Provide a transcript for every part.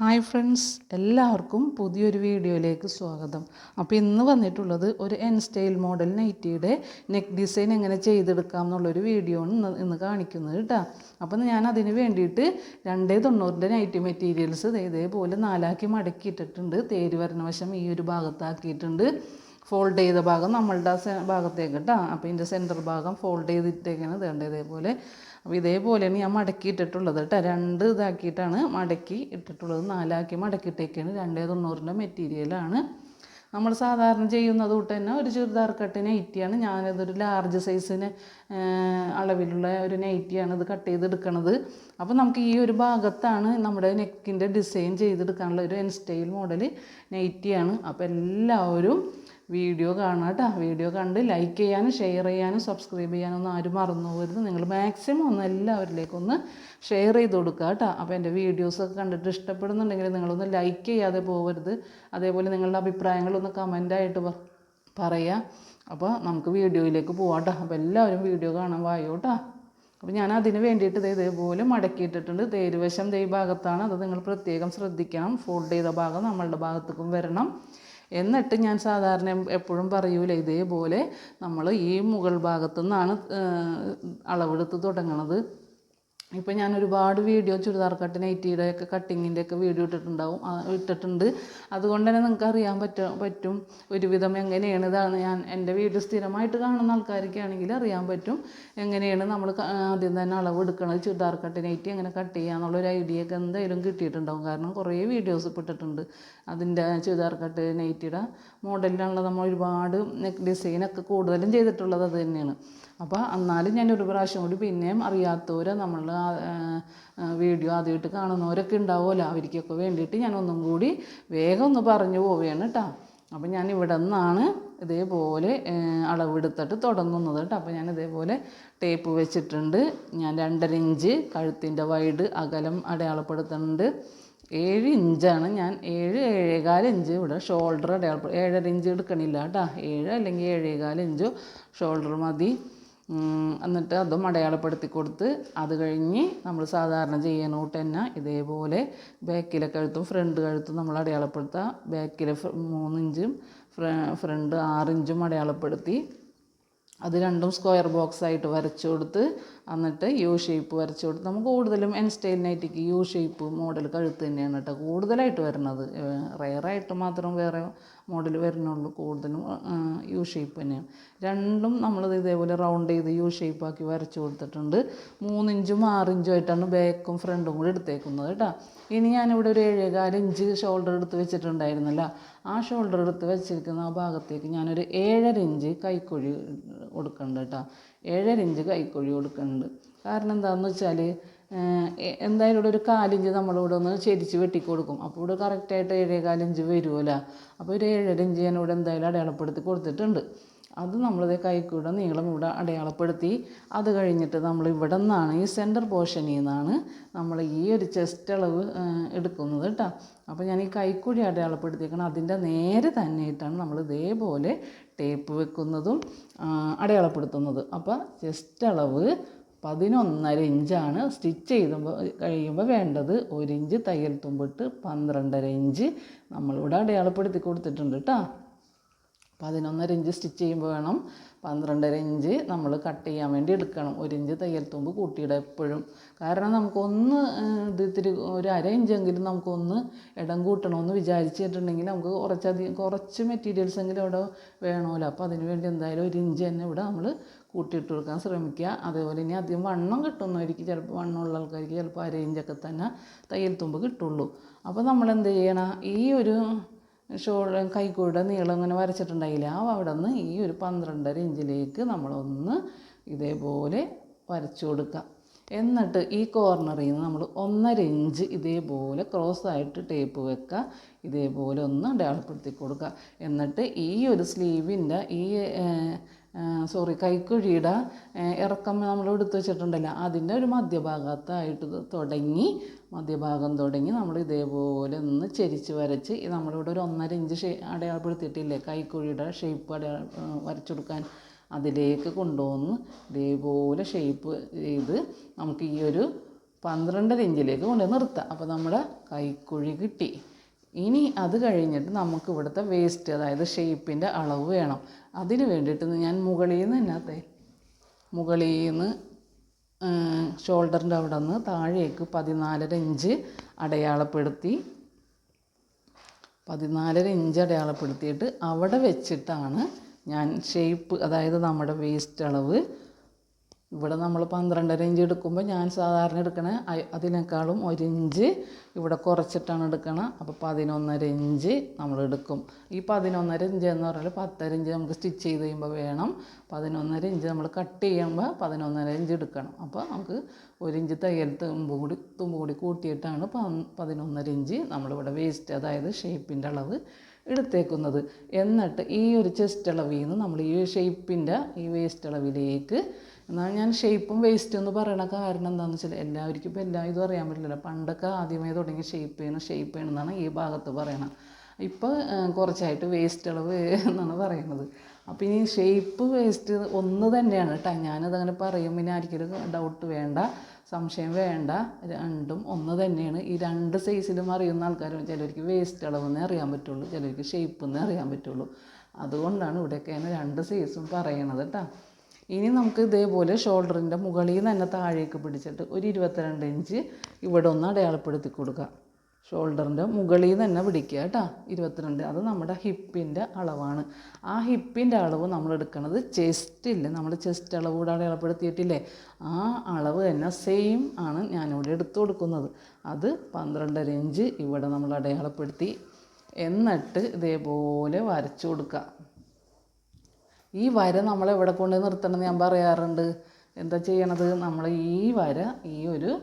Hi friends എല്ലാവർക്കും പുതിയൊരു വീഡിയോയിലേക്ക് സ്വാഗതം. അപ്പോൾ ഇന്ന് വന്നിട്ടുള്ളത് ഒരു എൻ സ്റ്റൈൽ മോഡൽ നൈറ്റിയുടെ നെക്ക് ഡിസൈൻ എങ്ങനെ ചെയ്തെടുക്കാം എന്നുള്ളൊരു വീഡിയോ ആണ് ഇന്ന് ഇന്ന് കാണിക്കുന്നത് കേട്ടോ അപ്പം ഞാൻ അതിന് വേണ്ടിയിട്ട് രണ്ടേ തൊണ്ണൂറിന്റെ നൈറ്റി മെറ്റീരിയൽസ് ഇതേപോലെ നാലാക്കി മടക്കിയിട്ടിട്ടുണ്ട്. തേര് വരണ വശം ഈ ഒരു ഭാഗത്താക്കിയിട്ടുണ്ട്. ഫോൾഡ് ചെയ്ത ഭാഗം നമ്മളുടെ ഭാഗത്തേക്ക് കേട്ടോ അപ്പോൾ ഇതിന്റെ സെന്റർ ഭാഗം ഫോൾഡ് ചെയ്തിട്ടേക്കാണ് ഇതേണ്ട ഇതേപോലെ അപ്പോൾ ഇതേപോലെയാണ് ഞാൻ മടക്കി ഇട്ടിട്ടുള്ളത് കേട്ടോ. രണ്ട് ഇതാക്കിയിട്ടാണ് മടക്കി ഇട്ടിട്ടുള്ളത്. നാലാക്കി മടക്കി മടക്കിയിട്ടേക്കാണ്. രണ്ടേ തൊണ്ണൂറിന്റെ മെറ്റീരിയലാണ് നമ്മൾ സാധാരണ ചെയ്യുന്നത് തൊട്ട് തന്നെ ഒരു ചുരിദാർ കട്ട് നൈറ്റിയാണ് ഞാനിതൊരു ലാർജ് സൈസിന് അളവിലുള്ള ഒരു നൈറ്റിയാണ് ഇത് കട്ട് ചെയ്തെടുക്കണത്. അപ്പോൾ നമുക്ക് ഈ ഒരു ഭാഗത്താണ് നമ്മുടെ നെക്കിന്റെ ഡിസൈൻ ചെയ്തെടുക്കാനുള്ള ഒരു എൻ സ്റ്റൈൽ മോഡൽ നൈറ്റിയാണ് അപ്പോൾ എല്ലാവരും വീഡിയോ കാണുക കേട്ടോ. വീഡിയോ കണ്ട് ലൈക്ക് ചെയ്യാനും ഷെയർ ചെയ്യാനും സബ്സ്ക്രൈബ് ചെയ്യാനും ഒന്നും ആരും മറന്നു പോകരുത് നിങ്ങൾ മാക്സിമം ഒന്ന് എല്ലാവരിലേക്കും ഒന്ന് ഷെയർ ചെയ്ത് കൊടുക്കുക കേട്ടോ. അപ്പോൾ എന്റെ വീഡിയോസൊക്കെ കണ്ടിട്ട് ഇഷ്ടപ്പെടുന്നുണ്ടെങ്കിൽ നിങ്ങളൊന്ന് ലൈക്ക് ചെയ്യാതെ പോകരുത്. അതേപോലെ നിങ്ങളുടെ അഭിപ്രായങ്ങളൊന്ന് കമന്റായിട്ട് പറയുക. അപ്പോൾ നമുക്ക് വീഡിയോയിലേക്ക് പോവാം കേട്ടോ. അപ്പോൾ എല്ലാവരും വീഡിയോ കാണാൻ വായോ കേട്ടോ. അപ്പോൾ ഞാൻ അതിന് വേണ്ടിയിട്ട് ഇതേപോലെ മടക്കിയിട്ടിട്ടുണ്ട്. തേരുവശം ദേ ഭാഗത്താണ്. അത് നിങ്ങൾ പ്രത്യേകം ശ്രദ്ധിക്കണം. ഫോൾഡ് ചെയ്ത ഭാഗം നമ്മളുടെ ഭാഗത്തേക്കും വരണം. എന്നിട്ട് ഞാൻ സാധാരണ എപ്പോഴും പറയൂല ഇതേപോലെ നമ്മൾ ഈ മുകൾ ഭാഗത്തു നിന്നാണ് അളവെടുത്ത് തുടങ്ങണത്. ഇപ്പോൾ ഞാൻ ഒരുപാട് വീഡിയോ ചുരിദാർ കട്ട് നൈറ്റിയുടെ ഒക്കെ കട്ടിങ്ങിന്റെ ഒക്കെ വീഡിയോ ഇട്ടിട്ടുണ്ടാവും ഇട്ടിട്ടുണ്ട്. അതുകൊണ്ട് തന്നെ നിങ്ങൾക്ക് അറിയാൻ പറ്റും പറ്റും ഒരുവിധം എങ്ങനെയാണ് ഇതാണ് ഞാൻ എന്റെ വീഡിയോ സ്ഥിരമായിട്ട് കാണുന്ന ആൾക്കാർക്കാണെങ്കിൽ അറിയാൻ പറ്റും എങ്ങനെയാണ് നമ്മൾ ആദ്യം തന്നെ അളവ് എടുക്കുന്നത് ചുരിദാർ കട്ട് നൈറ്റി എങ്ങനെ കട്ട് ചെയ്യുക എന്നുള്ളൊരു ഐഡിയ ഒക്കെ എന്തായാലും കിട്ടിയിട്ടുണ്ടാവും. കാരണം കുറേ വീഡിയോസ് ഇട്ടിട്ടുണ്ട്. അതിന്റെ ചുരിദാർ കട്ട് നൈറ്റിയുടെ മോഡലിലാണല്ലോ നമ്മൾ ഒരുപാട് നെക്ക് ഡിസൈനൊക്കെ കൂടുതലും ചെയ്തിട്ടുള്ളത് അത് തന്നെയാണ്. അപ്പോൾ എന്നാലും ഞാൻ ഒരു പ്രാവശ്യം കൂടി പിന്നെയും അറിയാത്തവർ നമ്മൾ വീഡിയോ ആദ്യമായിട്ട് കാണുന്നവരൊക്കെ ഉണ്ടാവുമല്ലോ. അവർക്കൊക്കെ വേണ്ടിയിട്ട് ഞാൻ ഒന്നും കൂടി വേഗം ഒന്ന് പറഞ്ഞു പോവുകയാണ് കേട്ടോ അപ്പോൾ ഞാൻ ഇവിടെ നിന്നാണ് ഇതേപോലെ അളവെടുത്തിട്ട് തുടങ്ങുന്നത് കേട്ടോ അപ്പോൾ ഞാൻ ഇതേപോലെ ടേപ്പ് വെച്ചിട്ടുണ്ട്. ഞാൻ രണ്ടര ഇഞ്ച് കഴുത്തിന്റെ വൈഡ് അകലം അടയാളപ്പെടുത്തുന്നുണ്ട്. ഏഴ് ഇഞ്ചാണ് ഞാൻ ഏഴ് ഏഴേകാൽ ഇഞ്ച് ഇവിടെ ഷോൾഡർ അടയാളപ്പെടും ഏഴര ഇഞ്ച് എടുക്കണില്ല കേട്ടോ ഏഴ് അല്ലെങ്കിൽ ഏഴേകാൽ ഇഞ്ചോ ഷോൾഡർ മതി. എന്നിട്ട് അതും അടയാളപ്പെടുത്തി കൊടുത്ത് അത് കഴിഞ്ഞ് നമ്മൾ സാധാരണ ചെയ്യണോട്ട് തന്നെ ഇതേപോലെ ബാക്കിലെ കഴുത്തും ഫ്രണ്ട് കഴുത്തും നമ്മൾ അടയാളപ്പെടുത്തുക ബാക്കിലെ മൂന്നിഞ്ചും ഫ്ര- ഫ്രണ്ട് ആറിഞ്ചും അടയാളപ്പെടുത്തി. അത് രണ്ടും സ്ക്വയർ ബോക്സ് ആയിട്ട് വരച്ചു കൊടുത്ത് എന്നിട്ട് യു ഷേപ്പ് വരച്ചു കൊടുത്ത് നമുക്ക് കൂടുതലും എൻ സ്റ്റൈൽ നൈറ്റിക്ക് യു ഷേപ്പ് മോഡൽ കഴുത്ത് തന്നെയാണ് കേട്ടോ കൂടുതലായിട്ട് വരുന്നത്. റയറായിട്ട് മാത്രം വേറെ മോഡൽ വരുന്നുള്ളൂ. കൂടുതലും യു ഷേപ്പ് തന്നെയാണ്. രണ്ടും നമ്മൾ ഇതേപോലെ റൗണ്ട് ചെയ്ത് യു ഷേപ്പ് ആക്കി വരച്ചു കൊടുത്തിട്ടുണ്ട്. മൂന്നിഞ്ചും ആറിഞ്ചും ആയിട്ടാണ് ബാക്കും ഫ്രണ്ടും കൂടി എടുത്തേക്കുന്നത് കേട്ടോ. ഇനി ഞാനിവിടെ ഒരു ഏഴേകാൽ ഇഞ്ച് ഷോൾഡർ എടുത്ത് വെച്ചിട്ടുണ്ടായിരുന്നല്ലോ. ആ ഷോൾഡർ എടുത്ത് വെച്ചിരിക്കുന്ന ആ ഭാഗത്തേക്ക് ഞാനൊരു ഏഴര ഇഞ്ച് കൈക്കുഴി കൊടുക്കുന്നുണ്ട് കേട്ടോ. ഏഴര ഇഞ്ച് കൈക്കുഴി കൊടുക്കുന്നുണ്ട്. കാരണം എന്താണെന്ന് വെച്ചാൽ എന്തായാലും ഇവിടെ ഒരു കാലിഞ്ച് നമ്മളിവിടെ ഒന്ന് ചെരിച്ച് വെട്ടിക്കൊടുക്കും. അപ്പോൾ ഇവിടെ കറക്റ്റായിട്ട് ഏഴേകാലിഞ്ച് വരുമല്ലോ അപ്പോൾ ഒരു ഏഴര ഇഞ്ച് ഞാൻ ഇവിടെ എന്തായാലും അടയാളപ്പെടുത്തി കൊടുത്തിട്ടുണ്ട്. അത് നമ്മളിത് കൈക്കൂടെ നീളം ഇവിടെ അടയാളപ്പെടുത്തി. അത് കഴിഞ്ഞിട്ട് നമ്മൾ ഇവിടെ നിന്നാണ് ഈ സെന്റർ പോർഷനിൽ നിന്നാണ് നമ്മൾ ഈ ഒരു ചെസ്റ്റ് അളവ് എടുക്കുന്നത് കേട്ടോ. അപ്പോൾ ഞാൻ ഈ കൈക്കുഴി അടയാളപ്പെടുത്തിയേക്കണം അതിന്റെ നേരെ തന്നെയിട്ടാണ് നമ്മൾ ഇതേപോലെ ടേപ്പ് വെക്കുന്നതും അടയാളപ്പെടുത്തുന്നതും. അപ്പോൾ ചെസ്റ്റ് അളവ് പതിനൊന്നര ഇഞ്ചാണ് സ്റ്റിച്ച് ചെയ്യുമ്പോൾ കഴിയുമ്പോൾ വേണ്ടത് ഒരു ഇഞ്ച് തയ്യൽ തുമ്പിട്ട് പന്ത്രണ്ടര ഇഞ്ച് നമ്മളിവിടെ അടയാളപ്പെടുത്തി കൊടുത്തിട്ടുണ്ട് കേട്ടോ പതിനൊന്നര ഇഞ്ച് സ്റ്റിച്ച് ചെയ്യുമ്പോൾ വേണം പന്ത്രണ്ടര ഇഞ്ച് നമ്മൾ കട്ട് ചെയ്യാൻ വേണ്ടി എടുക്കണം. ഒരു ഇഞ്ച് തയ്യൽ തുമ്പ് കൂട്ടിയിടുക എപ്പോഴും. കാരണം നമുക്കൊന്ന് ഇത് ഇത്തിരി ഒരു അര ഇഞ്ചെങ്കിലും നമുക്കൊന്ന് ഇടം കൂട്ടണമെന്ന് വിചാരിച്ചിട്ടുണ്ടെങ്കിൽ നമുക്ക് കുറച്ചധികം കുറച്ച് മെറ്റീരിയൽസ് എങ്കിലും അവിടെ വേണമല്ലോ അപ്പോൾ അതിന് വേണ്ടി എന്തായാലും ഒരു ഇഞ്ച് തന്നെ ഇവിടെ നമ്മൾ കൂട്ടിയിട്ട് കൊടുക്കാൻ ശ്രമിക്കുക. അതേപോലെ ഇനി അധികം വണ്ണം കിട്ടുന്നവർക്ക് ചിലപ്പോൾ വണ്ണമുള്ള ആൾക്കാർക്ക് ചിലപ്പോൾ അര ഇഞ്ചൊക്കെ തന്നെ തയ്യൽ തുമ്പ് കിട്ടുള്ളൂ. അപ്പോൾ നമ്മൾ എന്ത് ചെയ്യണം? ഈ ഒരു ഷോൾ കൈക്കൂടെ നീളം ഇങ്ങനെ വരച്ചിട്ടുണ്ടായില്ല? ആ അവിടെ നിന്ന് ഈ ഒരു പന്ത്രണ്ടര ഇഞ്ചിലേക്ക് നമ്മളൊന്ന് ഇതേപോലെ വരച്ചു കൊടുക്കുക എന്നിട്ട് ഈ കോർണറിൽ നിന്ന് നമ്മൾ ഒന്നര ഇഞ്ച് ഇതേപോലെ ക്രോസ് ആയിട്ട് ടേപ്പ് വെക്കുക ഇതേപോലെ ഒന്ന് അടയാളപ്പെടുത്തി കൊടുക്കുക എന്നിട്ട് ഈ ഒരു സ്ലീവിന്റെ ഈ സോറി കൈക്കുഴിയുടെ ഇറക്കം നമ്മൾ എടുത്തു വെച്ചിട്ടുണ്ടല്ലോ. അതിന്റെ ഒരു മധ്യഭാഗത്തായിട്ട് തുടങ്ങി മധ്യഭാഗം തുടങ്ങി നമ്മൾ ഇതേപോലെ ഒന്ന് ചെരിച്ച് വരച്ച് നമ്മളിവിടെ ഒരു ഒന്നര ഇഞ്ച് ഷേ അടയാളപ്പെടുത്തിയിട്ടില്ലേ? കൈക്കുഴിയുടെ ഷേപ്പ് അടയാള വരച്ചെടുക്കാൻ അതിലേക്ക് കൊണ്ടുവന്ന് ഇതേപോലെ ഷേപ്പ് ചെയ്ത് നമുക്ക് ഈ ഒരു പന്ത്രണ്ടര ഇഞ്ചിലേക്ക് കൊണ്ട് നിർത്താം. അപ്പോൾ നമ്മുടെ കൈക്കുഴി കിട്ടി. ഇനി അത് കഴിഞ്ഞിട്ട് നമുക്ക് ഇവിടുത്തെ വേസ്റ്റ് അതായത് ഷേപ്പിന്റെ അളവ് വേണം. അതിന് വേണ്ടിയിട്ട് ഞാൻ മുകളിൽ നിന്ന് എന്നാത്തെ മുകളിൽ നിന്ന് ഷോൾഡറിന്റെ അവിടെ നിന്ന് താഴേക്ക് പതിനാലര ഇഞ്ച് അടയാളപ്പെടുത്തി പതിനാലര ഇഞ്ച് അടയാളപ്പെടുത്തിയിട്ട് അവിടെ വെച്ചിട്ടാണ് ഞാൻ ഷേപ്പ് അതായത് നമ്മുടെ വേസ്റ്റ് അളവ് ഇവിടെ നമ്മൾ പന്ത്രണ്ടര ഇഞ്ച് എടുക്കുമ്പോൾ ഞാൻ സാധാരണ എടുക്കണേ അതിനേക്കാളും ഒരു ഇഞ്ച് ഇവിടെ കുറച്ചിട്ടാണ് എടുക്കണം. അപ്പോൾ പതിനൊന്നര ഇഞ്ച് നമ്മൾ എടുക്കും. ഈ പതിനൊന്നര ഇഞ്ച് എന്ന് പറഞ്ഞാൽ പത്തര ഇഞ്ച് നമുക്ക് സ്റ്റിച്ച് ചെയ്ത് കഴിയുമ്പോൾ വേണം. പതിനൊന്നര ഇഞ്ച് നമ്മൾ കട്ട് ചെയ്യുമ്പോൾ പതിനൊന്നര ഇഞ്ച് എടുക്കണം. അപ്പോൾ നമുക്ക് ഒരു ഇഞ്ച് തയ്യൽ തുമ്പ് കൂടി തുമ്പ് കൂടി കൂട്ടിയിട്ടാണ് പതിനൊന്നര ഇഞ്ച് നമ്മളിവിടെ വേസ്റ്റ് അതായത് ഷേപ്പിന്റെ അളവ് എടുത്തേക്കുന്നത്. എന്നിട്ട് ഈ ഒരു ചെസ്റ്റ് അളവിൽ നിന്ന് നമ്മൾ ഈ ഷേപ്പിന്റെ ഈ വേസ്റ്റ് അളവിലേക്ക് എന്നാൽ ഞാൻ ഷേപ്പും വേസ്റ്റ് എന്ന് പറയണ കാരണം എന്താണെന്ന് വെച്ചാൽ എല്ലാവർക്കും ഇപ്പോൾ എല്ലാ ഇതും അറിയാൻ പറ്റില്ലല്ലോ. പണ്ടൊക്കെ ആദ്യമേ തുടങ്ങി ഷേപ്പ് ചെയ്യണം ഷേപ്പ് ചെയ്യണം എന്നാണ് ഈ ഭാഗത്ത് പറയണത്. ഇപ്പോൾ കുറച്ചായിട്ട് വേസ്റ്റ് അളവ് എന്നാണ് പറയുന്നത്. അപ്പോൾ ഈ ഷേപ്പ് വേസ്റ്റ് ഒന്ന് തന്നെയാണ് കേട്ടോ ഞാനതങ്ങനെ പറയും. പിന്നെ ആർക്കെങ്കിലും ഡൗട്ട് വേണ്ട സംശയം വേണ്ട രണ്ടും ഒന്ന് തന്നെയാണ്. ഈ രണ്ട് സൈസിലും അറിയുന്ന ആൾക്കാരും ചിലർക്ക് വേസ്റ്റ് അളവെന്നേ അറിയാൻ പറ്റുള്ളൂ ചിലർക്ക് ഷേപ്പ് എന്നേ അറിയാൻ പറ്റുള്ളൂ. അതുകൊണ്ടാണ് ഇവിടെയൊക്കെ ഞാൻ രണ്ട് സൈസും പറയണത് കേട്ടോ ഇനി നമുക്ക് ഇതേപോലെ ഷോൾഡറിന്റെ മുകളിൽ നിന്ന് തന്നെ താഴേക്ക് പിടിച്ചിട്ട് ഒരു ഇരുപത്തിരണ്ട് ഇഞ്ച് ഇവിടെ ഒന്ന് അടയാളപ്പെടുത്തി കൊടുക്കുക. ഷോൾഡറിന്റെ മുകളിൽ തന്നെ പിടിക്കുക കേട്ടോ. ഇരുപത്തിരണ്ട് അത് നമ്മുടെ ഹിപ്പിന്റെ അളവാണ്. ആ ഹിപ്പിന്റെ അളവ് നമ്മൾ എടുക്കുന്നത് ചെസ്റ്റില്ലേ നമ്മൾ ചെസ്റ്റ് അളവ് കൂടെ അടയാളപ്പെടുത്തിയിട്ടില്ലേ? ആ അളവ് തന്നെ സെയിം ആണ് ഞാനിവിടെ എടുത്തു കൊടുക്കുന്നത്. അത് പന്ത്രണ്ടര ഇഞ്ച് ഇവിടെ നമ്മൾ അടയാളപ്പെടുത്തി. എന്നിട്ട് ഇതേപോലെ വരച്ചു കൊടുക്കുക. ഈ വര നമ്മൾ എവിടെ കൊണ്ട് നിർത്തണമെന്ന് ഞാൻ പറയാറുണ്ട്. എന്താ ചെയ്യണത്? നമ്മൾ ഈ വര ഈ ഒരു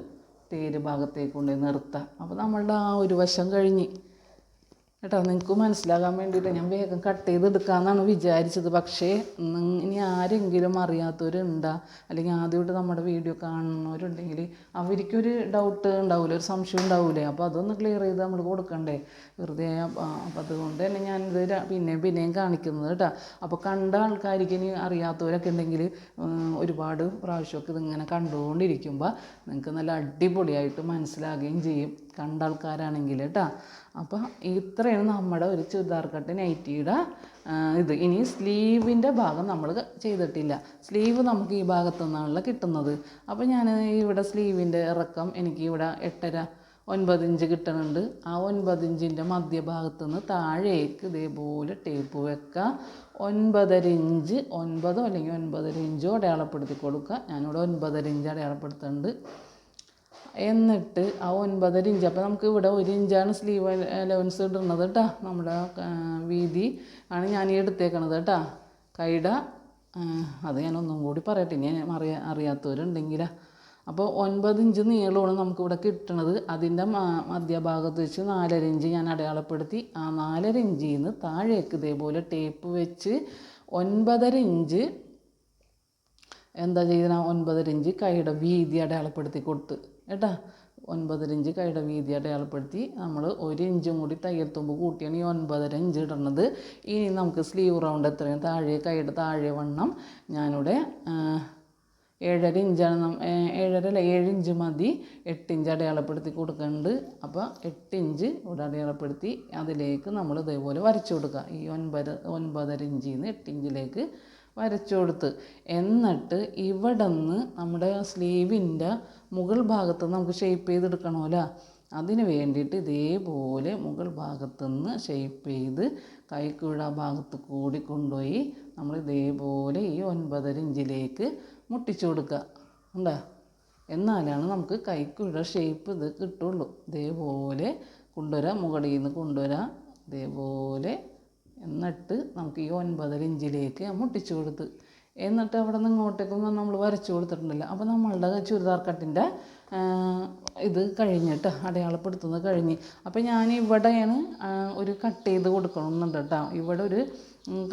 തേര് ഭാഗത്തേക്ക് കൊണ്ട് നിർത്താം. അപ്പോൾ നമ്മളുടെ ആ ഒരു വശം കഴിഞ്ഞ് കേട്ടോ നിങ്ങൾക്ക് മനസ്സിലാകാൻ വേണ്ടിയിട്ട് ഞാൻ വേഗം കട്ട് ചെയ്ത് എടുക്കാമെന്നാണ് വിചാരിച്ചത്. പക്ഷേ ഇനി ആരെങ്കിലും അറിയാത്തവരുണ്ടാ അല്ലെങ്കിൽ ആദ്യമായിട്ട് നമ്മുടെ വീഡിയോ കാണുന്നവരുണ്ടെങ്കിൽ അവർക്കൊരു ഡൗട്ട് ഉണ്ടാവില്ല ഒരു സംശയം ഉണ്ടാവില്ലേ അപ്പോൾ അതൊന്ന് ക്ലിയർ ചെയ്ത് നമ്മൾ കൊടുക്കണ്ടേ? വെറുതെ അപ്പോൾ അതുകൊണ്ട് തന്നെ ഞാനിത് പിന്നെയും പിന്നെയും കാണിക്കുന്നത് കേട്ടോ. അപ്പോൾ കണ്ട ആൾക്കാർക്ക് ഇനി അറിയാത്തവരൊക്കെ ഉണ്ടെങ്കിൽ ഒരുപാട് പ്രാവശ്യമൊക്കെ ഇതിങ്ങനെ കണ്ടുകൊണ്ടിരിക്കുമ്പോൾ നിങ്ങൾക്ക് നല്ല അടിപൊളിയായിട്ട് മനസ്സിലാകുകയും ചെയ്യും. കണ്ട ആൾക്കാരാണെങ്കിൽ കേട്ടോ അപ്പോൾ ഇത്രയാണ് നമ്മുടെ ഒരു ചുരിദാർ കട്ട് നൈറ്റിയുടെ ഇത്. ഇനി സ്ലീവിന്റെ ഭാഗം നമ്മൾ ചെയ്തിട്ടില്ല. സ്ലീവ് നമുക്ക് ഈ ഭാഗത്തു നിന്നാണല്ലോ കിട്ടുന്നത്. അപ്പോൾ ഞാൻ ഇവിടെ സ്ലീവിന്റെ ഇറക്കം എനിക്ക് ഇവിടെ എട്ടര ഒൻപത് ഇഞ്ച് കിട്ടുന്നുണ്ട് ആ ഒൻപത് ഇഞ്ചിന്റെ മധ്യഭാഗത്തു നിന്ന് താഴേക്ക് ഇതേപോലെ ടേപ്പ് വെക്കുക ഒൻപതര ഇഞ്ച് ഒൻപതോ അല്ലെങ്കിൽ ഒൻപതര ഇഞ്ചോ അടയാളപ്പെടുത്തി കൊടുക്കുക ഞാനിവിടെ ഒൻപതര ഇഞ്ച് അടയാളപ്പെടുത്തുന്നുണ്ട് എന്നിട്ട് ആ ഒൻപതര ഇഞ്ച്. അപ്പോൾ നമുക്ക് ഇവിടെ ഒരു ഇഞ്ചാണ് സ്ലീവ് അലവൻസ് ഇടുന്നത് കേട്ടോ നമ്മുടെ വീതി ആണ് ഞാൻ എടുത്തേക്കണത് കേട്ടോ കൈട അത് ഞാൻ ഒന്നും കൂടി പറയട്ടെ. ഇനി അറിയാ അറിയാത്തവരുണ്ടെങ്കിൽ അപ്പോൾ ഒൻപത് ഇഞ്ച് നീളമാണ് നമുക്കിവിടെ കിട്ടണത്. അതിന്റെ മധ്യഭാഗത്ത് വെച്ച് നാലര ഇഞ്ച് ഞാൻ അടയാളപ്പെടുത്തി. ആ നാലര ഇഞ്ചിൽ നിന്ന് താഴേക്ക് ഇതേപോലെ ടേപ്പ് വെച്ച് ഒൻപതര ഇഞ്ച് എന്താ ചെയ്യണ? ഒൻപതര ഇഞ്ച് കൈയുടെ വീതി അടയാളപ്പെടുത്തി കൊടുത്ത്. കേട്ടാ? ഒൻപതര ഇഞ്ച് കൈയുടെ വീതി അടയാളപ്പെടുത്തി നമ്മൾ ഒരു ഇഞ്ചും കൂടി തയ്യൽ തുമ്പ് കൂട്ടിയാണ് ഈ ഒൻപതര ഇഞ്ച് ഇടുന്നത് ഇനി നമുക്ക് സ്ലീവ് റൗണ്ട് എത്രയും താഴെ കൈയുടെ താഴെ വണ്ണം. ഞാനിവിടെ ഏഴര ഇഞ്ചാണ് നം- ഏഴര അല്ല ഏഴ് ഇഞ്ച് മതി. എട്ട് ഇഞ്ച് അടയാളപ്പെടുത്തി കൊടുക്കുന്നുണ്ട് അപ്പോൾ എട്ട് ഇഞ്ച് ഇവിടെ അടയാളപ്പെടുത്തി അതിലേക്ക് നമ്മൾ ഇതേപോലെ വരച്ചു കൊടുക്കുക. ഈ ഒൻപത് ഒൻപതര ഇഞ്ചിൽ നിന്ന് എട്ട് ഇഞ്ചിലേക്ക് വരച്ചു കൊടുത്ത്. എന്നിട്ട് ഇവിടെ നിന്ന് നമ്മുടെ സ്ലീവിന്റെ മുകൾ ഭാഗത്ത് നമുക്ക് ഷേപ്പ് ചെയ്തെടുക്കണമല്ലോ. അതിന് വേണ്ടിയിട്ട് ഇതേപോലെ മുകൾ ഭാഗത്തു നിന്ന് ഷേപ്പ് ചെയ്ത് കൈക്കുഴ ഭാഗത്ത് കൂടി കൊണ്ടുപോയി നമ്മൾ ഇതേപോലെ ഈ ഒൻപതര ഇഞ്ചിലേക്ക് മുട്ടിച്ചു കൊടുക്കുക. ഉണ്ടോ എന്നാലാണ് നമുക്ക് കൈക്കുഴ ഷേപ്പ് ഇത് കിട്ടുള്ളൂ. ഇതേപോലെ കൊണ്ടുവരാം മുകളിൽ നിന്ന് കൊണ്ടുവരാം. ഇതേപോലെ എന്നിട്ട് നമുക്ക് ഈ ഒൻപതര ഇഞ്ചിലേക്ക് മുട്ടിച്ചു കൊടുത്ത് എന്നിട്ട് അവിടെ നിന്ന് ഇങ്ങോട്ടേക്കും നമ്മൾ വരച്ചു കൊടുത്തിട്ടുണ്ടല്ലോ. അപ്പോൾ നമ്മളുടെ ചുരിദാർ കട്ടിന്റെ ഇത് കഴിഞ്ഞിട്ട് അടയാളപ്പെടുത്തുന്നത് കഴിഞ്ഞ്. അപ്പോൾ ഞാൻ ഇവിടെയാണ് ഒരു കട്ട് ചെയ്ത് കൊടുക്കണമെന്നുണ്ട് കേട്ടോ. ഇവിടെ ഒരു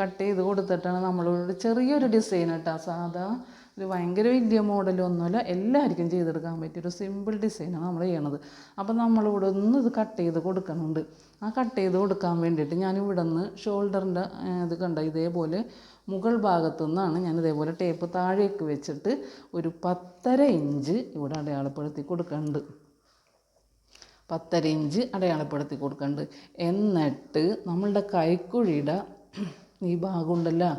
കട്ട് ചെയ്ത് കൊടുത്തിട്ടാണ് നമ്മളൊരു ചെറിയൊരു ഡിസൈൻ കേട്ടോ. സാധാ ഒരു ഭയങ്കര വലിയ മോഡലൊന്നുമല്ല എല്ലാവർക്കും ചെയ്തെടുക്കാൻ പറ്റിയ ഒരു സിമ്പിൾ ഡിസൈനാണ് നമ്മൾ ചെയ്യണത്. അപ്പോൾ നമ്മളിവിടെ ഒന്ന് ഇത് കട്ട് ചെയ്ത് കൊടുക്കുന്നുണ്ട്. ആ കട്ട് ചെയ്ത് കൊടുക്കാൻ വേണ്ടിയിട്ട് ഞാൻ ഇവിടെ നിന്ന് ഷോൾഡറിന്റെ ഇത് കണ്ട? ഇതേപോലെ മുകൾ ഭാഗത്തു നിന്നാണ് ഞാൻ ഇതേപോലെ ടേപ്പ് താഴേക്ക് വെച്ചിട്ട് ഒരു പത്തര ഇഞ്ച് ഇവിടെ അടയാളപ്പെടുത്തി കൊടുക്കുന്നുണ്ട്. പത്തര ഇഞ്ച് അടയാളപ്പെടുത്തി കൊടുക്കുന്നുണ്ട്. എന്നിട്ട് നമ്മളുടെ കൈക്കുഴിയുടെ ഈ ഭാഗമുണ്ടല്ലോ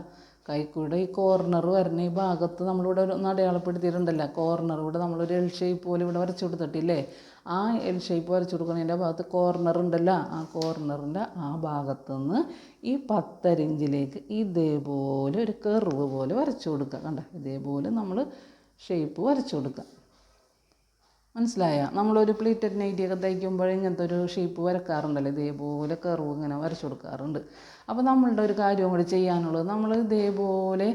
കൈക്കുഴിയുടെ ഈ കോർണർ വരുന്ന ഈ ഭാഗത്ത് നമ്മളിവിടെ ഒന്ന് അടയാളപ്പെടുത്തിയിട്ടുണ്ടല്ലോ. കോർണർ ഇവിടെ നമ്മളൊരു എൽ ഷേപ്പ് പോലെ ഇവിടെ വരച്ചു കൊടുത്തിട്ടില്ലേ? ആ എൽ ഷേപ്പ് വരച്ചു കൊടുക്കുന്നതിന്റെ ഭാഗത്ത് കോർണർ ഉണ്ടല്ലോ. ആ കോർണറിന്റെ ആ ഭാഗത്ത് നിന്ന് ഈ പത്തരിഞ്ചിലേക്ക് ഇതേപോലെ ഒരു കെറിവ് പോലെ വരച്ചു കൊടുക്കുക. കണ്ട? ഇതേപോലെ നമ്മൾ ഷേപ്പ് വരച്ചു കൊടുക്കുക. മനസ്സിലായ? നമ്മളൊരു പ്ലീറ്റഡ് നൈറ്റിയൊക്കെ തയ്ക്കുമ്പോൾ ഇങ്ങനത്തെ ഒരു ഷേപ്പ് വരക്കാറുണ്ടല്ലോ. ഇതേപോലെ കെറിവ് ഇങ്ങനെ വരച്ചു കൊടുക്കാറുണ്ട്. അപ്പോൾ നമ്മളുടെ ഒരു കാര്യം കൂടി ചെയ്യാനുള്ളത്. നമ്മൾ ഇതേപോലെ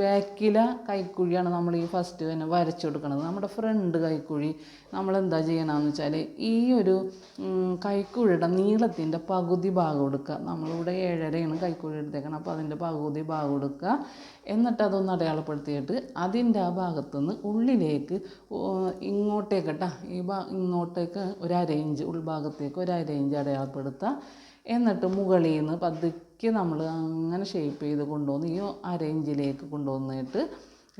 ബാക്കിലെ കൈക്കുഴിയാണ് നമ്മൾ ഈ ഫസ്റ്റ് തന്നെ വരച്ചു കൊടുക്കുന്നത് നമ്മുടെ ഫ്രണ്ട് കൈക്കുഴി നമ്മൾ എന്താ ചെയ്യണമെന്ന് വെച്ചാൽ ഈ ഒരു കൈക്കുഴിയുടെ നീളത്തിന്റെ പകുതി ഭാഗം എടുക്കുക. നമ്മളിവിടെ ഏഴരയാണ് കൈക്കുഴി എടുത്തേക്കണം അപ്പോൾ അതിന്റെ പകുതി ഭാഗം എടുക്കുക. എന്നിട്ട് അതൊന്ന് അടയാളപ്പെടുത്തിയിട്ട് അതിന്റെ ആ ഭാഗത്തു നിന്ന് ഉള്ളിലേക്ക് ഇങ്ങോട്ടേക്ക് കേട്ടോ ഈ ഭാ ഇങ്ങോട്ടേക്ക് ഒരു അര ഇഞ്ച് ഉൾഭാഗത്തേക്ക് ഒരു അര ഇഞ്ച് അടയാളപ്പെടുത്തുക. എന്നിട്ട് മുകളിൽ നിന്ന് പതുക്കെ നമ്മൾ അങ്ങനെ ഷേപ്പ് ചെയ്ത് കൊണ്ടുവന്ന് ഈ അരയിഞ്ചിലേക്ക് കൊണ്ടുവന്നിട്ട്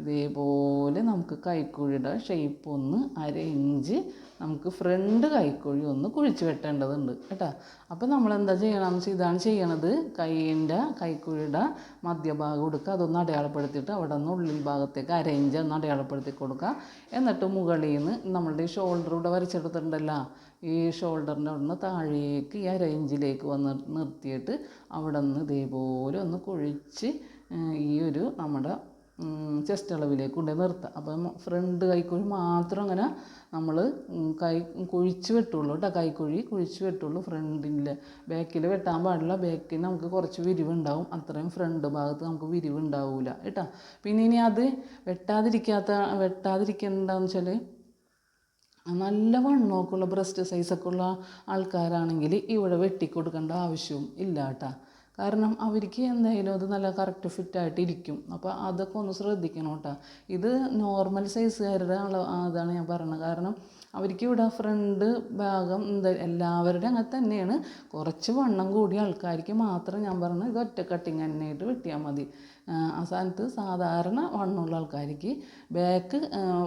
ഇതേപോലെ നമുക്ക് കൈക്കുഴിയുടെ ഷേപ്പ് ഒന്ന് അര ഇഞ്ച് നമുക്ക് ഫ്രണ്ട് കൈക്കുഴി ഒന്ന് കുഴിച്ച് വെട്ടേണ്ടതുണ്ട് കേട്ടോ. അപ്പോൾ നമ്മൾ എന്താ ചെയ്യണമെന്ന് വെച്ചാൽ ഇതാണ് ചെയ്യണത്. കൈയിന്റെ കൈക്കുഴിയുടെ മധ്യഭാഗം എടുക്കുക. അതൊന്ന് അടയാളപ്പെടുത്തിയിട്ട് അവിടെ നിന്ന് ഉള്ളിൽ ഭാഗത്തേക്ക് അര ഇഞ്ച് ഒന്ന് അടയാളപ്പെടുത്തി കൊടുക്കുക. എന്നിട്ട് മുകളിൽ നിന്ന് നമ്മളുടെ ഈ ഷോൾഡർ ഇവിടെ വരച്ചെടുത്തിട്ടുണ്ടല്ലോ. ഈ ഷോൾഡറിന്റെ അവിടെ നിന്ന് താഴേക്ക് ഈ അര ഇഞ്ചിലേക്ക് വന്ന് നിർത്തിയിട്ട് അവിടെ നിന്ന് ഇതേപോലെ ഒന്ന് കുഴിച്ച് ഈ ഒരു നമ്മുടെ ചെസ്റ്റ് അളവിലേക്ക് കൊണ്ട് നിർത്തുക. അപ്പം ഫ്രണ്ട് കൈക്കുഴി മാത്രം അങ്ങനെ നമ്മൾ കൈ കുഴിച്ച് വെട്ടുള്ളൂ കേട്ടോ. കൈക്കുഴി കുഴിച്ച് വെട്ടുള്ളൂ. ഫ്രണ്ടിന്റെ ബാക്കിൽ വെട്ടാൻ പാടില്ല. ബാക്കിൽ നമുക്ക് കുറച്ച് വിരിവുണ്ടാവും. അത്രയും ഫ്രണ്ട് ഭാഗത്ത് നമുക്ക് വിരിവുണ്ടാവില്ല കേട്ടോ. പിന്നെ ഇനി അത് വെട്ടാതിരിക്കാത്ത വെട്ടാതിരിക്കേണ്ടതെന്ന് വെച്ചാൽ നല്ല വണ്ണമൊക്കെയുള്ള ബ്രസ്റ്റ് സൈസൊക്കെ ഉള്ള ആൾക്കാരാണെങ്കിൽ ഇവിടെ വെട്ടിക്കൊടുക്കേണ്ട ആവശ്യവും ഇല്ല കേട്ടോ കാരണം അവർക്ക് എന്തായാലും അത് നല്ല കറക്റ്റ് ഫിറ്റായിട്ട് ഇരിക്കും. അപ്പോൾ അതൊക്കെ ഒന്ന് ശ്രദ്ധിക്കണം കേട്ടോ ഇത് നോർമൽ സൈസുകാരുടെ അളവ് അതാണ് ഞാൻ പറയുന്നത് കാരണം അവർക്ക് ഇവിടെ ഫ്രണ്ട് ഭാഗം എന്താ എല്ലാവരുടെ അങ്ങനെ തന്നെയാണ്. കുറച്ച് വണ്ണം കൂടിയ ആൾക്കാർക്ക് മാത്രം ഞാൻ പറഞ്ഞത് ഇത് ഒറ്റ കട്ടിങ് തന്നെയായിട്ട് വെട്ടിയാൽ മതി. സ്ഥാനത്ത് സാധാരണ വണ്ണമുള്ള ആൾക്കാർക്ക് ബാക്ക്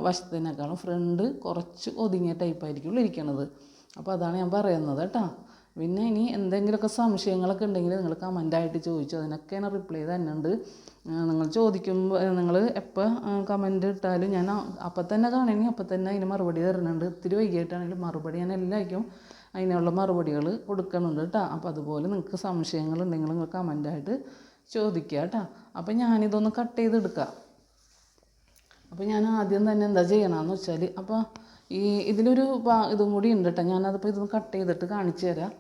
വശത്തിനേക്കാളും ഫ്രണ്ട് കുറച്ച് ഒതുങ്ങിയ ടൈപ്പായിരിക്കുള്ളൂ ഇരിക്കണത്. അപ്പോൾ അതാണ് ഞാൻ പറയുന്നത് കേട്ടോ. പിന്നെ ഇനി എന്തെങ്കിലുമൊക്കെ സംശയങ്ങളൊക്കെ ഉണ്ടെങ്കിൽ നിങ്ങൾ കമന്റായിട്ട് ചോദിച്ചു അതിനൊക്കെ ഞാൻ റിപ്ലൈ തന്നെയുണ്ട് നിങ്ങൾ ചോദിക്കുമ്പോൾ നിങ്ങൾ എപ്പോൾ കമന്റ് ഇട്ടാലും ഞാൻ അപ്പം തന്നെ കാണണമെങ്കിൽ അപ്പം തന്നെ അതിന് മറുപടി തരുന്നുണ്ട്. ഇത്തിരി വൈകിട്ടാണെങ്കിലും മറുപടി ഞാൻ എല്ലാവർക്കും അതിനുള്ള മറുപടികൾ കൊടുക്കുന്നുണ്ട് കേട്ടോ. അപ്പോൾ അതുപോലെ നിങ്ങൾക്ക് സംശയങ്ങളുണ്ടെങ്കിൽ നിങ്ങൾ കമന്റായിട്ട് ചോദിക്കുക കേട്ടോ. അപ്പോൾ ഞാനിതൊന്ന് കട്ട് ചെയ്തെടുക്കാം. അപ്പോൾ ഞാൻ ആദ്യം തന്നെ എന്താ ചെയ്യണമെന്ന് വെച്ചാൽ അപ്പോൾ ഈ ഇതിലൊരു ഇതും കൂടി ഉണ്ട് കേട്ടോ. ഞാനതിപ്പോൾ ഇതൊന്ന് കട്ട് ചെയ്തിട്ട് കാണിച്ചു തരാം.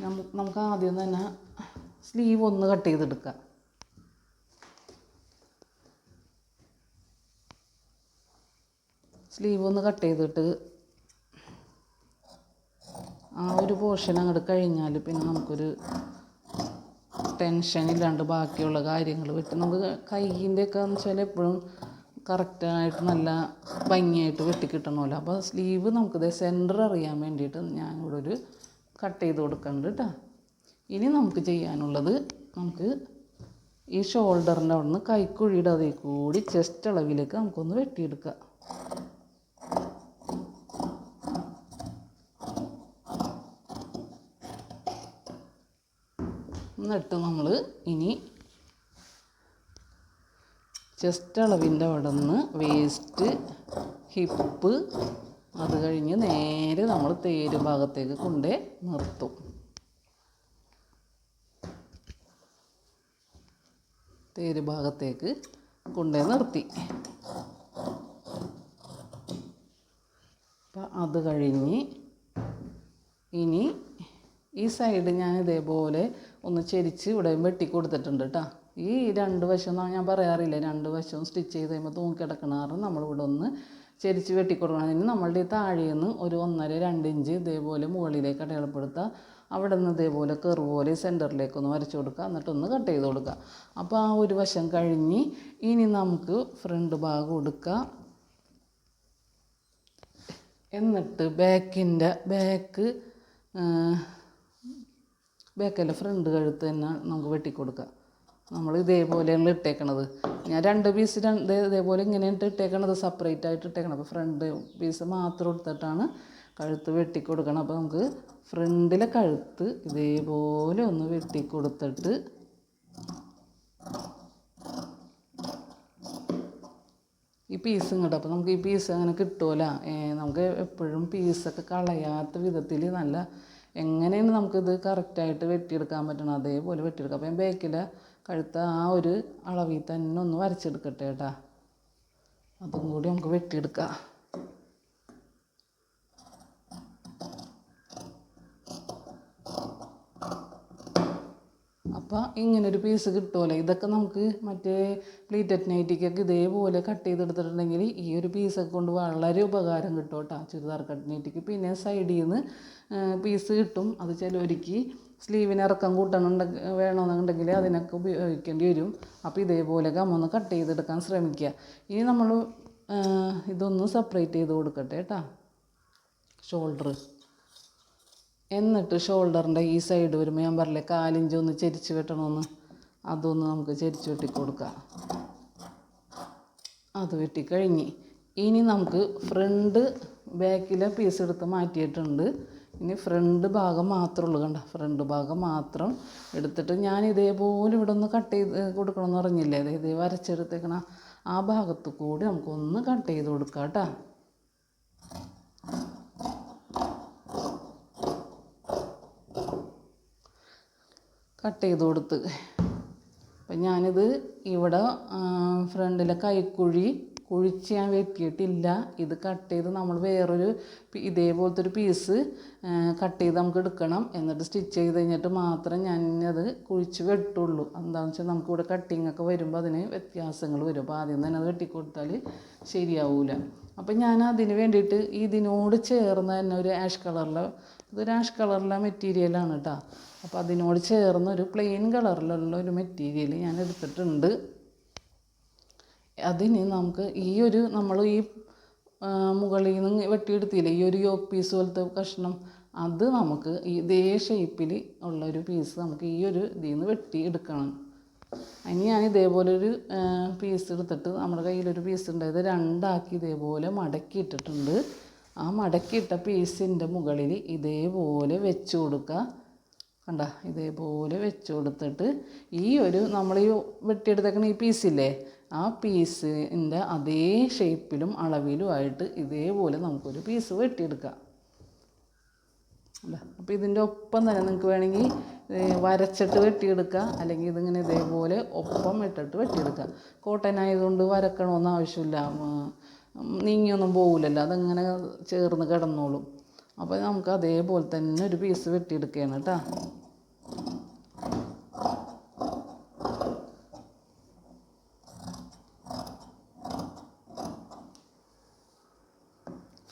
നമു- നമുക്ക് ആദ്യം തന്നെ സ്ലീവ് ഒന്ന് കട്ട് ചെയ്തെടുക്കാം. സ്ലീവ് ഒന്ന് കട്ട് ചെയ്തിട്ട് ആ ഒരു പോർഷൻ അങ്ങോട്ട് കഴിഞ്ഞാൽ പിന്നെ നമുക്കൊരു ടെൻഷൻ ഇല്ലാണ്ട് ബാക്കിയുള്ള കാര്യങ്ങൾ വിട്ട് നമുക്ക് കൈയിന്റെ ഒക്കെ എന്ന് വെച്ചാൽ എപ്പോഴും കറക്റ്റായിട്ട് നല്ല ഭംഗിയായിട്ട് വെട്ടിക്കിട്ടണമല്ലോ. അപ്പോൾ സ്ലീവ് നമുക്കിത് സെന്റർ അറിയാൻ വേണ്ടിയിട്ട് ഞാൻ ഞാനിവിടെ ഒരു കട്ട് ചെയ്ത് കൊടുക്കുന്നുണ്ട് കേട്ടോ. ഇനി നമുക്ക് ചെയ്യാനുള്ളത് നമുക്ക് ഈ ഷോൾഡറിന്റെ അവിടെ നിന്ന് കൈക്കുഴിയുടെ അതേ കൂടി ചെസ്റ്റ് അളവിലേക്ക് നമുക്കൊന്ന് വെട്ടിയെടുക്കുക എന്നിട്ട് നമ്മൾ ഇനി ചെസ്റ്റ് അളവിന്റെ അവിടെ നിന്ന് വേസ്റ്റ് ഹിപ്പ് അത് കഴിഞ്ഞ് നേരെ നമ്മൾ തേര് ഭാഗത്തേക്ക് കൊണ്ടേ നിർത്തും. തേര് ഭാഗത്തേക്ക് കൊണ്ടേ നിർത്തി. അപ്പം അത് കഴിഞ്ഞ് ഇനി ഈ സൈഡ് ഞാൻ ഇതേപോലെ ഒന്ന് ചെരിച്ച് ഇവിടെ വെട്ടി കൊടുത്തിട്ടുണ്ട് കേട്ടോ ഈ രണ്ട് വശം ഞാൻ പറയാറില്ല രണ്ട് വശവും സ്റ്റിച്ച് ചെയ്ത് കഴിയുമ്പോൾ തൂങ്ങിക്കിടക്കണാറ് നമ്മളിവിടെ ഒന്ന് ചെരിച്ച് വെട്ടിക്കൊടുക്കണം അതിന് നമ്മളുടെ ഈ താഴേന്ന് ഒരു ഒന്നര രണ്ട് ഇഞ്ച് ഇതേപോലെ മുകളിലേക്ക് അടയാളപ്പെടുത്തുക അവിടെ നിന്ന് ഇതേപോലെ കെറു പോലെ സെന്ററിലേക്ക് ഒന്ന് വരച്ച് കൊടുക്കുക എന്നിട്ടൊന്ന് കട്ട് ചെയ്ത് കൊടുക്കുക അപ്പോൾ ആ ഒരു വശം കഴിഞ്ഞ് ഇനി നമുക്ക് ഫ്രണ്ട് ഭാഗം കൊടുക്കുക എന്നിട്ട് ബാക്കിന്റെ ബാക്ക് ബാക്കല്ല ഫ്രണ്ട് കഴുത്ത് തന്നെ നമുക്ക് വെട്ടിക്കൊടുക്കാം. നമ്മൾ ഇതേപോലെയാണ് ഇട്ടേക്കണത്. ഞാൻ രണ്ട് പീസ് രണ്ട് ഇതേപോലെ ഇങ്ങനെയാണ് ഇട്ടേക്കണത് സെപ്പറേറ്റ് ആയിട്ട് ഇട്ടേക്കണം അപ്പോൾ ഫ്രണ്ട് പീസ് മാത്രം എടുത്തിട്ടാണ് കഴുത്ത് വെട്ടിക്കൊടുക്കണം അപ്പോൾ നമുക്ക് ഫ്രണ്ടിലെ കഴുത്ത് ഇതേപോലെ ഒന്ന് വെട്ടിക്കൊടുത്തിട്ട് ഈ പീസ് ഇങ്ങോട്ട് അപ്പോൾ നമുക്ക് ഈ പീസ് അങ്ങനെ കിട്ടുമല്ല നമുക്ക് എപ്പോഴും പീസൊക്കെ കളയാത്ത വിധത്തിൽ നല്ല എങ്ങനെയാണ് നമുക്കിത് കറക്റ്റായിട്ട് വെട്ടിയെടുക്കാൻ പറ്റണം അതേപോലെ വെട്ടിയെടുക്കുക അപ്പോൾ ഞാൻ ബേക്കിലെ കഴുത്ത ആ ഒരു അളവിൽ തന്നെ ഒന്ന് വരച്ചെടുക്കട്ടെ കേട്ടോ അതും കൂടി നമുക്ക് വെട്ടിയെടുക്കാം. അപ്പോൾ ഇങ്ങനൊരു പീസ് കിട്ടുമല്ലോ ഇതൊക്കെ നമുക്ക് മറ്റേ പ്ലീറ്റഡ് നൈറ്റിക്കൊക്കെ ഇതേപോലെ കട്ട് ചെയ്തെടുത്തിട്ടുണ്ടെങ്കിൽ ഈ ഒരു പീസൊക്കെ കൊണ്ട് വളരെ ഉപകാരം കിട്ടും കേട്ടോ ചുരിദാർ കട്ട് നൈറ്റിക്ക് പിന്നെ സൈഡിൽ നിന്ന് പീസ് കിട്ടും. അത് ചിലവർക്ക് സ്ലീവിന് ഇറക്കം കൂട്ടണമെന്നുണ്ടെങ്കിൽ വേണമെന്നുണ്ടെങ്കിൽ അതിനൊക്കെ ഉപയോഗിക്കേണ്ടി വരും. അപ്പോൾ ഇതേപോലെ ഒന്ന് കട്ട് ചെയ്തെടുക്കാൻ ശ്രമിക്കുക ഇനി നമ്മൾ ഇതൊന്ന് സെപ്പറേറ്റ് ചെയ്ത് കൊടുക്കട്ടെ കേട്ടോ ഷോൾഡർ എന്നിട്ട് ഷോൾഡറിന്റെ ഈ സൈഡ് വരുമ്പോൾ ഞാൻ പറഞ്ഞില്ലേ കാലിഞ്ചി ഒന്ന് ചെരിച്ച് വെട്ടണമെന്ന് അതൊന്ന് നമുക്ക് ചെരിച്ച് വെട്ടി കൊടുക്കാം അത് വെട്ടിക്കഴിഞ്ഞ് ഇനി നമുക്ക് ഫ്രണ്ട് ബാക്കിലെ പീസ് എടുത്ത് മാറ്റിയിട്ടുണ്ട്. ഇനി ഫ്രണ്ട് ഭാഗം മാത്രമേ ഉള്ളൂ കണ്ട? ഫ്രണ്ട് ഭാഗം മാത്രം എടുത്തിട്ട് ഞാൻ ഇതേപോലെ ഇവിടെ ഒന്ന് കട്ട് ചെയ്ത് കൊടുക്കണമെന്ന് പറഞ്ഞില്ലേ അതെ ഇതേ വരച്ചെടുത്തേക്കണ ആ ഭാഗത്ത് കൂടി നമുക്കൊന്ന് കട്ട് ചെയ്ത് കൊടുക്കാം കേട്ടോ. കട്ട് ചെയ്ത് കൊടുത്ത് അപ്പം ഞാനിത് ഇവിടെ ഫ്രണ്ടിലെ കൈക്കുഴി കുഴിച്ച് ഞാൻ വെട്ടിയിട്ടില്ല. ഇത് കട്ട് ചെയ്ത് നമ്മൾ വേറൊരു ഇതേപോലത്തെ ഒരു പീസ് കട്ട് ചെയ്ത് നമുക്ക് എടുക്കണം. എന്നിട്ട് സ്റ്റിച്ച് ചെയ്ത് കഴിഞ്ഞിട്ട് മാത്രം ഞാനത് കുഴിച്ച് വെട്ടുള്ളൂ. എന്താണെന്ന് വെച്ചാൽ നമുക്കിവിടെ കട്ടിങ് ഒക്കെ വരുമ്പോൾ അതിന് വ്യത്യാസങ്ങൾ വരും. അപ്പോൾ ആദ്യം തന്നെ അത് വെട്ടിക്കൊടുത്താൽ ശരിയാവില്ല അപ്പം ഞാൻ അതിന് വേണ്ടിയിട്ട് ഇതിനോട് ചേർന്ന് തന്നെ ഒരു ആഷ് കളറിലെ ഇതൊരു ആഷ് കളറിലെ മെറ്റീരിയലാണ് കേട്ടോ അപ്പോൾ അതിനോട് ചേർന്ന് ഒരു പ്ലെയിൻ കളറിലുള്ള ഒരു മെറ്റീരിയൽ ഞാൻ എടുത്തിട്ടുണ്ട്. അതിന് നമുക്ക് ഈ ഒരു നമ്മൾ ഈ മുകളിൽ നിന്ന് വെട്ടിയെടുത്തില്ലേ ഈ ഒരു യോക്ക് പീസ് പോലത്തെ കഷ്ണം അത് നമുക്ക് ഇതേ ഷേപ്പിൽ ഉള്ളൊരു പീസ് നമുക്ക് ഈ ഒരു ഇതിൽ നിന്ന് വെട്ടി എടുക്കണം അതിന് ഞാൻ ഇതേപോലെ ഒരു പീസ് എടുത്തിട്ട് നമ്മുടെ കയ്യിലൊരു പീസ് ഉണ്ടായത് രണ്ടാക്കി ഇതേപോലെ മടക്കിയിട്ടിട്ടുണ്ട് ആ മടക്കിയിട്ട പീസിന്റെ മുകളിൽ ഇതേപോലെ വെച്ച് കൊടുക്കുക. കണ്ട? ഇതേപോലെ വെച്ച് കൊടുത്തിട്ട് ഈ ഒരു നമ്മൾ ഈ വെട്ടിയെടുത്തേക്കുന്ന ഈ പീസില്ലേ ആ പീസിന്റെ അതേ ഷേപ്പിലും അളവിലുമായിട്ട് ഇതേപോലെ നമുക്കൊരു പീസ് വെട്ടിയെടുക്കാം. അപ്പോൾ ഇതിന്റെ ഒപ്പം തന്നെ നിങ്ങൾക്ക് വേണമെങ്കിൽ വരച്ചിട്ട് വെട്ടിയെടുക്കുക അല്ലെങ്കിൽ ഇതിങ്ങനെ ഇതേപോലെ ഒപ്പം ഇട്ടിട്ട് വെട്ടിയെടുക്കുക കോട്ടൺ ആയതുകൊണ്ട് വരക്കണമെന്ന് ആവശ്യമില്ല. നീങ്ങിയൊന്നും പോകില്ലല്ലോ അതങ്ങനെ ചേർന്ന് കിടന്നോളും. അപ്പോൾ നമുക്ക് അതേപോലെ തന്നെ ഒരു പീസ് വെട്ടിയെടുക്കുകയാണ് കേട്ടോ.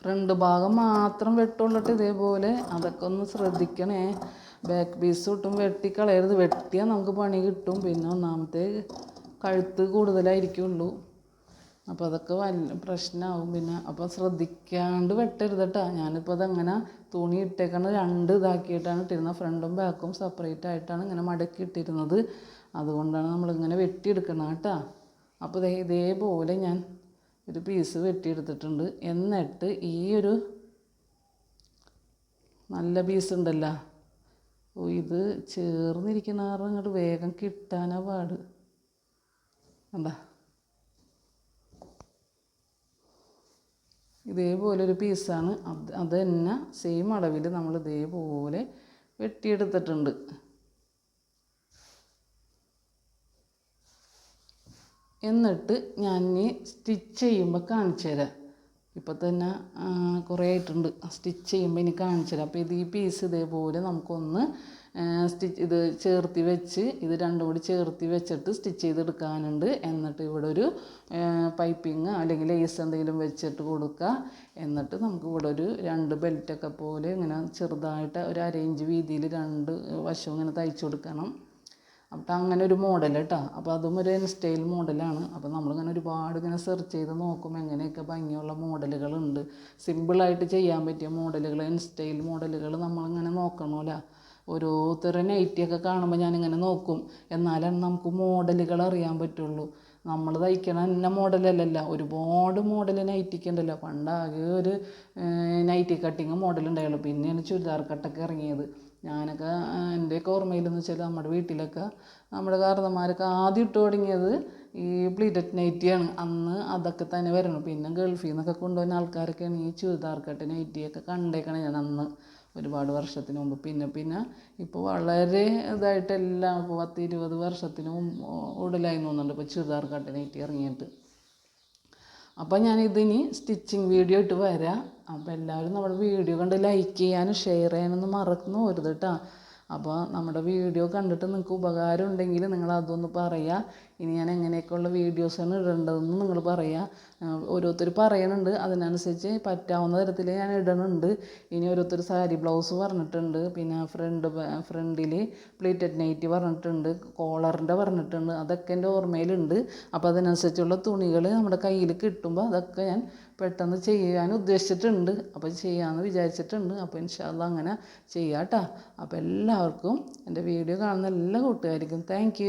ഫ്രണ്ട് ഭാഗം മാത്രം വെട്ടുള്ളിട്ട് ഇതേപോലെ അതൊക്കെ ഒന്ന് ശ്രദ്ധിക്കണേ. ബാക്ക് പീസ് ഒട്ടും വെട്ടിക്കളയരുത്. വെട്ടിയാൽ നമുക്ക് പണി കിട്ടും. പിന്നെ ഒന്നാമത്തെ കഴുത്ത് കൂടുതലായിരിക്കുള്ളൂ. അപ്പോൾ അതൊക്കെ വലിയ പ്രശ്നമാവും പിന്നെ അപ്പോൾ ശ്രദ്ധിക്കാണ്ട് വെട്ടരുത് കേട്ടോ ഞാനിപ്പോൾ അതങ്ങനെ തുണി ഇട്ടേക്കണ രണ്ട് ഇതാക്കിയിട്ടാണ് ഇട്ടിരുന്നത്. ഫ്രണ്ടും ബാക്കും സെപ്പറേറ്റ് ആയിട്ടാണ് ഇങ്ങനെ മടക്കി ഇട്ടിരുന്നത്. അതുകൊണ്ടാണ് നമ്മളിങ്ങനെ വെട്ടിയെടുക്കണം കേട്ടോ. അപ്പോൾ ദേ ഇതേപോലെ ഞാൻ ഒരു പീസ് വെട്ടിയെടുത്തിട്ടുണ്ട്. എന്നിട്ട് ഈ ഒരു നല്ല പീസ് ഉണ്ടല്ലോ. ഇത് ചേർന്നിരിക്കുന്ന കാരണം അങ്ങോട്ട് വേഗം കിട്ടാനാ പാട്. കണ്ടാ? ഇതേപോലെ ഒരു പീസാണ്. അത് അത് തന്നെ സെയിം അളവിൽ നമ്മൾ ഇതേപോലെ വെട്ടിയെടുത്തിട്ടുണ്ട്. എന്നിട്ട് ഞാൻ സ്റ്റിച്ച് ചെയ്യുമ്പോൾ കാണിച്ചു തരാം. ഇപ്പം തന്നെ കുറേ ആയിട്ടുണ്ട്. സ്റ്റിച്ച് ചെയ്യുമ്പോൾ ഇനി കാണിച്ചു തരാം. അപ്പോൾ ഇത് ഈ പീസ് ഇതേപോലെ നമുക്കൊന്ന് സ്റ്റിച്ച് ഇത് ചേർത്തി വെച്ച് ഇത് രണ്ടും കൂടി ചേർത്തി വെച്ചിട്ട് സ്റ്റിച്ച് ചെയ്തെടുക്കാനുണ്ട്. എന്നിട്ട് ഇവിടെ ഒരു പൈപ്പിങ് അല്ലെങ്കിൽ ലേസ് എന്തെങ്കിലും വെച്ചിട്ട് കൊടുക്കുക. എന്നിട്ട് നമുക്ക് ഇവിടെ ഒരു രണ്ട് ബെൽറ്റൊക്കെ പോലെ ഇങ്ങനെ ചെറുതായിട്ട് ഒരു അരയിഞ്ച് വീതിയിൽ രണ്ട് വശവും ഇങ്ങനെ തയ്ച്ചു കൊടുക്കണം. അപ്പം അങ്ങനെ ഒരു മോഡൽ കേട്ടോ അപ്പോൾ അതും ഒരു സ്റ്റൈൽ മോഡലാണ് അപ്പോൾ നമ്മളിങ്ങനെ ഒരുപാട് ഇങ്ങനെ സെർച്ച് ചെയ്ത് നോക്കും എങ്ങനെയൊക്കെ ഭംഗിയുള്ള മോഡലുകളുണ്ട് സിമ്പിളായിട്ട് ചെയ്യാൻ പറ്റിയ മോഡലുകൾ സ്റ്റൈൽ മോഡലുകൾ നമ്മളിങ്ങനെ നോക്കണമല്ലോ ഓരോരുത്തരുടെ നൈറ്റിയൊക്കെ കാണുമ്പോൾ ഞാനിങ്ങനെ നോക്കും. എന്നാലാണ് നമുക്ക് മോഡലുകൾ അറിയാൻ പറ്റുള്ളൂ. നമ്മൾ തയ്ക്കണ എന്ന മോഡലല്ലല്ല ഒരുപാട് മോഡൽ നൈറ്റിക്ക് ഉണ്ടല്ലോ. പണ്ടാകെ ഒരു നൈറ്റി കട്ടിങ് മോഡൽ ഉണ്ടായുള്ളൂ പിന്നെയാണ് ചുരിദാർ കട്ടൊക്കെ ഇറങ്ങിയത്. ഞാനൊക്കെ എന്റെയൊക്കെ ഓർമ്മയിലെന്ന് വെച്ചാൽ നമ്മുടെ വീട്ടിലൊക്കെ നമ്മുടെ കാരണന്മാരൊക്കെ ആദ്യം ഇട്ട് തുടങ്ങിയത് ഈ പ്ലീറ്റഡ് നൈറ്റിയാണ് അന്ന് അതൊക്കെ തന്നെ വരണം പിന്നെ ഗൾഫിൽ നിന്നൊക്കെ കൊണ്ടുവന്ന ആൾക്കാരൊക്കെയാണ് ഈ ചുരിദാർ കട്ട് നൈറ്റിയൊക്കെ കണ്ടേക്കണേ ഞാൻ അന്ന്. ഒരുപാട് വർഷത്തിന് മുമ്പ്. പിന്നെ പിന്നെ ഇപ്പോൾ വളരെ ഇതായിട്ട് എല്ലാം ഇപ്പോൾ പത്ത് ഇരുപത് വർഷത്തിന് ഉടലായി തോന്നുന്നുണ്ട് ഇപ്പോൾ ചുരിദാർ കട്ട് നൈറ്റി ഇറങ്ങിയിട്ട് അപ്പോൾ ഞാനിതിനി സ്റ്റിച്ചിങ് വീഡിയോ ഇട്ട് വരാം. അപ്പോൾ എല്ലാവരും നമ്മുടെ വീഡിയോ കണ്ട് ലൈക്ക് ചെയ്യാനും ഷെയർ ചെയ്യാനൊന്നും മറന്നു പോരുത് കേട്ടോ. അപ്പോൾ നമ്മുടെ വീഡിയോ കണ്ടിട്ട് നിങ്ങൾക്ക് ഉപകാരം ഉണ്ടെങ്കിൽ നിങ്ങൾ അതൊന്ന് പറയുക ഇനി ഞാൻ എങ്ങനെയൊക്കെയുള്ള വീഡിയോസാണ് ഇടേണ്ടതെന്ന് നിങ്ങൾ പറയുക ഓരോരുത്തർ പറയുന്നുണ്ട് അതിനനുസരിച്ച് പറ്റാവുന്ന തരത്തിൽ ഞാൻ ഇടണുണ്ട്. ഇനി ഓരോരുത്തർ സാരി ബ്ലൗസ് പറഞ്ഞിട്ടുണ്ട്. പിന്നെ ഫ്രണ്ട് ഫ്രണ്ടിൽ പ്ലീറ്റഡ് നൈറ്റ് പറഞ്ഞിട്ടുണ്ട്. കോളറിന്റെ പറഞ്ഞിട്ടുണ്ട്. അതൊക്കെ എന്റെ ഓർമ്മയിലുണ്ട്. അപ്പോൾ അതിനനുസരിച്ചുള്ള തുണികൾ നമ്മുടെ കയ്യിൽ കിട്ടുമ്പോൾ അതൊക്കെ ഞാൻ പെട്ടെന്ന് ചെയ്യാൻ ഉദ്ദേശിച്ചിട്ടുണ്ട്. അപ്പോൾ ചെയ്യാമെന്ന് വിചാരിച്ചിട്ടുണ്ട്. അപ്പോൾ ഇൻഷാല്ല അങ്ങനെ ചെയ്യാം കേട്ടോ അപ്പോൾ എല്ലാവർക്കും എന്റെ വീഡിയോ കാണുന്ന എല്ലാ കൂട്ടുകാർക്കും താങ്ക്